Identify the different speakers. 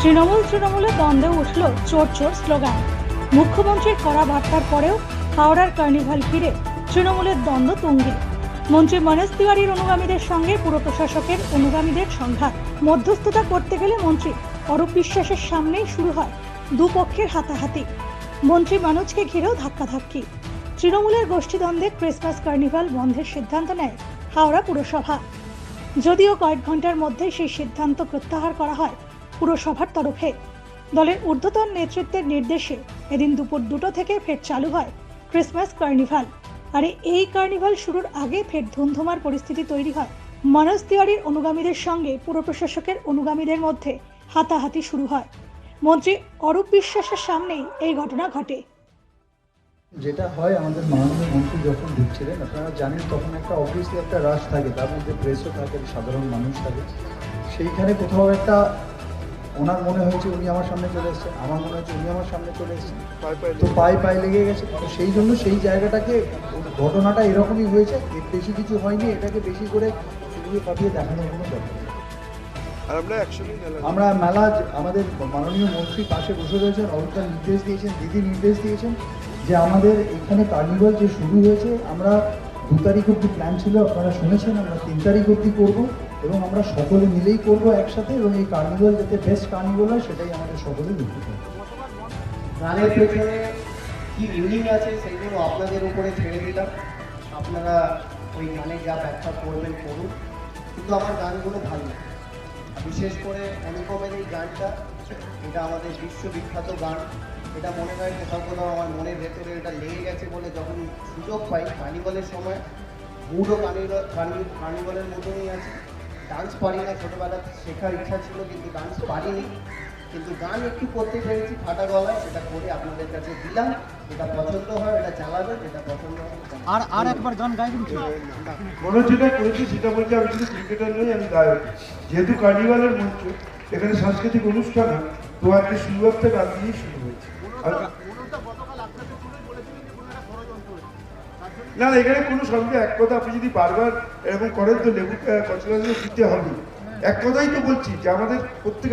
Speaker 1: তৃণমূল তৃণমূলে দ্বন্দ্বে উঠল চোর চোর স্লোগান। মুখ্যমন্ত্রীর কড়া বার্তার পরেও হাওড়ার কার্নিভাল ঘিরে তৃণমূলের দ্বন্দ্ব তুঙ্গে। মন্ত্রী মনোজ তিওয়ারির অনুগামীদের সঙ্গে পুর প্রশাসকের অনুগামীদের সংঘাত। মধ্যস্থতা করতে গেলে মন্ত্রী অরূপ বিশ্বাসের সামনেই শুরু হয় দুপক্ষের হাতাহাতি। মন্ত্রী মনোজকে ঘিরেও ধাক্কাধাক্কি। তৃণমূলের গোষ্ঠীদ্বন্দ্বে ক্রিসমাস কার্নিভাল বন্ধের সিদ্ধান্ত নেয় হাওড়া পুরসভা। যদিও কয়েক ঘণ্টার মধ্যে সেই সিদ্ধান্ত প্রত্যাহার করা হয় পুরসভার তরফে। দলের ঊর্ধ্বতন নেতৃত্বের নির্দেশে এদিন দুপুর দুটো থেকে ফের চালু হয় ক্রিসমাস কার্নিভাল। আর এই কার্নিভাল শুরুর আগে ফের ধুমধুমার পরিস্থিতি তৈরি হয়। মনোজ তিওয়ারির অনুগামীদের সঙ্গে পুর প্রশাসকের অনুগামীদের মধ্যে হাতাহাতি শুরু হয়। মন্ত্রী অরূপ বিশ্বাসের সামনেই এই ঘটনা ঘটে।
Speaker 2: যেটা হয় আমাদের মাননীয় মন্ত্রী যখন ঢুকছিলেন আপনারা জানেন তখন একটা অবভিয়াসলি একটা রাশ থাকে তার মধ্যে প্রেসও থাকে সাধারণ মানুষ থাকে। সেইখানে কোথাও একটা ওনার মনে হয়েছে উনি আমার সামনে চলে এসেছেন আমার মনে হয়েছে উনি আমার সামনে চলে এসেছেন। তো পায়ে পায়ে লেগে গেছে। তো সেই জন্য সেই জায়গাটাকে ঘটনাটা এরকমই হয়েছে এর বেশি কিছু হয়নি এটাকে বেশি করে শুধু পাঠিয়ে দেখানোর কোনো দরকার
Speaker 3: আমরা
Speaker 2: মেলা আমাদের মাননীয় মন্ত্রী পাশে বসে রয়েছেন অবস্থার নির্দেশ দিয়েছেন দিদি নির্দেশ দিয়েছেন। যে আমাদের এখানে কার্নিভাল যে শুরু হয়েছে, আমরা দু তারিখ অব্দি প্ল্যান ছিল, আপনারা শুনেছেন, আমরা তিন তারিখ অব্দি করব এবং আমরা সকলে মিলেই করব একসাথে এবং এই কার্নিভাল যাতে বেস্ট কার্নিভাল হয়, সেটাই আমাদের সকলে সকলের উদ্দেশ্য
Speaker 4: গানের পেছনে কি মিনিং আছে সেইগুলো আপনাদের উপরে ছেড়ে দিলাম। আপনারা ওই গানে যা ব্যাখ্যা করবেন করুন। কিন্তু আমার গানগুলো ভালো। বিশেষ করে অনুপমের এই গানটা এটা আমাদের বিশ্ববিখ্যাত গান। এটা মনে হয় কোথাও কোথাও আমার মনের ভেতরে এটা লেগে গেছে বলে যখন সুযোগ পাই কার্নিভালের সময় মুডও কার্নিভাল কার্নিভালের মতনই আছে। ডান্স পারি না ছোটোবেলা শেখার ইচ্ছা ছিল কিন্তু ডান্স পারিনি। কিন্তু গান একটু করতে পেরেছি ফাটা গলায় সেটা করে আপনাদের কাছে দিলাম। এটা পছন্দ হয় এটা চালাবে যেটা পছন্দ হয়
Speaker 5: আর আর একবার গান গাইবেন কি?
Speaker 3: মনোজ যেটা করেছি সেটা বলছে আমি শুধু ক্রিকেটার নই আমি গায়ক। যেহেতু কার্নিভালের মঞ্চ এখানে সাংস্কৃতিক অনুষ্ঠান হয় শুরু আজকে রাত দিয়েই শুরু হয়েছে। না না, এখানে কোনো সঙ্গে এক কথা আপনি যদি বারবার এরকম করেন তো লেবু কচুরা দিতে হবে। এক কথাই তো বলছি যে আমাদের প্রত্যেক